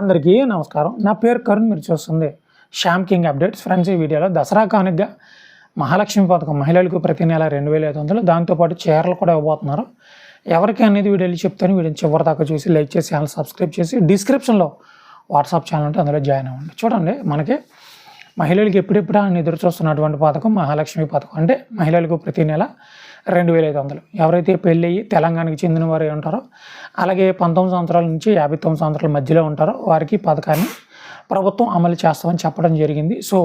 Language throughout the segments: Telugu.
అందరికీ నమస్కారం. నా పేరు కరుణ్ మీరు చూస్తుంది శ్యామ్ కింగ్ అప్డేట్స్. ఫ్రెండ్స్ ఈ వీడియోలో దసరా కానుకగా మహాలక్ష్మి పథకం మహిళలకు ప్రతి నెల రెండు వేల ఐదు వందలు. దాంతోపాటు చీరలు కూడా ఇవ్వబోతున్నారు. ఎవరికి అనేది వీడియోలు చెప్తాను. వీడియోని చివరి దాకా చూసి లైక్ చేసి ఛానల్ సబ్స్క్రైబ్ చేసి డిస్క్రిప్షన్లో వాట్సాప్ ఛానల్ ఉంటే అందులో జాయిన్ అవ్వండి. చూడండి మనకి మహిళలకు ఎప్పుడెప్పుడు అని ఎదురు చూస్తున్నటువంటి పథకం మహాలక్ష్మి పథకం. అంటే మహిళలకు ప్రతి నెల రెండు వేల ఐదు వందలు. ఎవరైతే పెళ్ళి తెలంగాణకి చెందిన వారు ఉంటారో అలాగే పంతొమ్మిది సంవత్సరాల నుంచి యాభై తొమ్మిది సంవత్సరాల మధ్యలో ఉంటారో వారికి పథకాన్ని ప్రభుత్వం అమలు చేస్తామని చెప్పడం జరిగింది. సో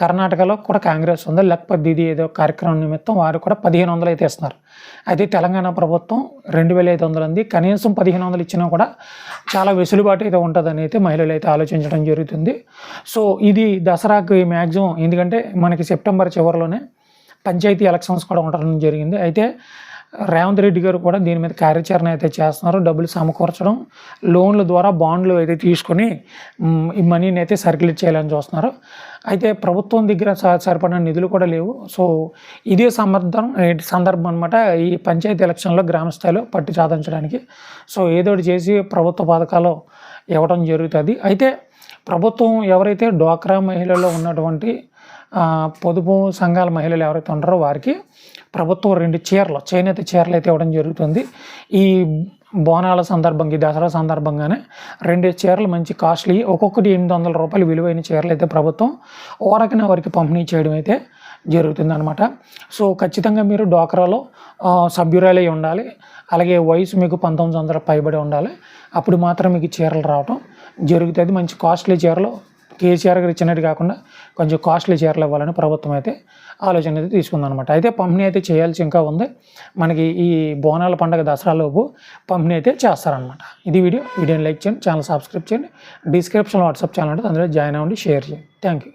కర్ణాటకలో కూడా కాంగ్రెస్ ఉంది. లేకపోతే ఇది ఏదో కార్యక్రమం నిమిత్తం వారు కూడా పదిహేను వందలు అయితే ఇస్తున్నారు. అయితే తెలంగాణ ప్రభుత్వం రెండు వేల ఐదు వందలు ఉంది కనీసం పదిహేను వందలు ఇచ్చినా కూడా చాలా వెసులుబాటు అయితే ఉంటుందని అయితే మహిళలు అయితే ఆలోచించడం జరుగుతుంది. సో ఇది దసరాకి మ్యాక్సిమం ఎందుకంటే మనకి సెప్టెంబర్ చివరిలోనే పంచాయతీ ఎలక్షన్స్ కూడా ఉండడం జరిగింది. అయితే రేవంత్ రెడ్డి గారు కూడా దీని మీద కార్యాచరణ అయితే చేస్తున్నారు. డబ్బులు సమకూర్చడం లోన్ల ద్వారా బాండ్లు అయితే తీసుకొని ఈ మనీని అయితే సర్క్యులేట్ చేయాలని చూస్తున్నారు. అయితే ప్రభుత్వం దగ్గర స- సరిపడిన నిధులు కూడా లేవు. సో ఇదే సమర్థం సందర్భం అనమాట ఈ పంచాయతీ ఎలక్షన్లో గ్రామ స్థాయిలో పట్టు సాధించడానికి. సో ఏదో చేసి ప్రభుత్వ పథకాలు ఇవ్వడం జరుగుతుంది. అయితే ప్రభుత్వం ఎవరైతే డ్వాక్రా మహిళల్లో ఉన్నటువంటి పొదుపు సంఘాల మహిళలు ఎవరైతే ఉంటారో వారికి ప్రభుత్వం రెండు చీరలు చేనేత చీరలు అయితే ఇవ్వడం జరుగుతుంది. ఈ బోనాల సందర్భంగా ఈ దసరా సందర్భంగానే రెండు చీరలు మంచి కాస్ట్లీ ఒక్కొక్కటి ఎనిమిది వందల రూపాయలు విలువైన చీరలు అయితే ప్రభుత్వం ఓరకన వారికి పంపిణీ చేయడం అయితే జరుగుతుందనమాట సో ఖచ్చితంగా మీరు డోక్రాలో సభ్యురాలే ఉండాలి. అలాగే వయసు మీకు పంతొమ్మిది వందల పైబడి ఉండాలి. అప్పుడు మాత్రం మీకు చీరలు రావటం జరుగుతుంది. మంచి కాస్ట్లీ చీరలు కేసీఆర్ గారు ఇచ్చినట్టు కాకుండా కొంచెం కాస్ట్లీ చీరలు ఇవ్వాలని ప్రభుత్వం అయితే ఆలోచన అయితే తీసుకుందనమాట అయితే పంపిణీ అయితే చేయాల్సి ఇంకా ఉంది. మనకి ఈ బోనాల పండుగ దసరాలోపు పంపిణీ అయితే చేస్తారనమాట ఇది వీడియో. వీడియోని లైక్ చేయండి ఛానల్ సబ్స్క్రైబ్ చేయండి. డిస్క్రిప్షన్లో వాట్సాప్ ఛానల్ ఉంటుంది. అందులో జాయిన్ అవ్వండి షేర్ చేయండి. Thank you.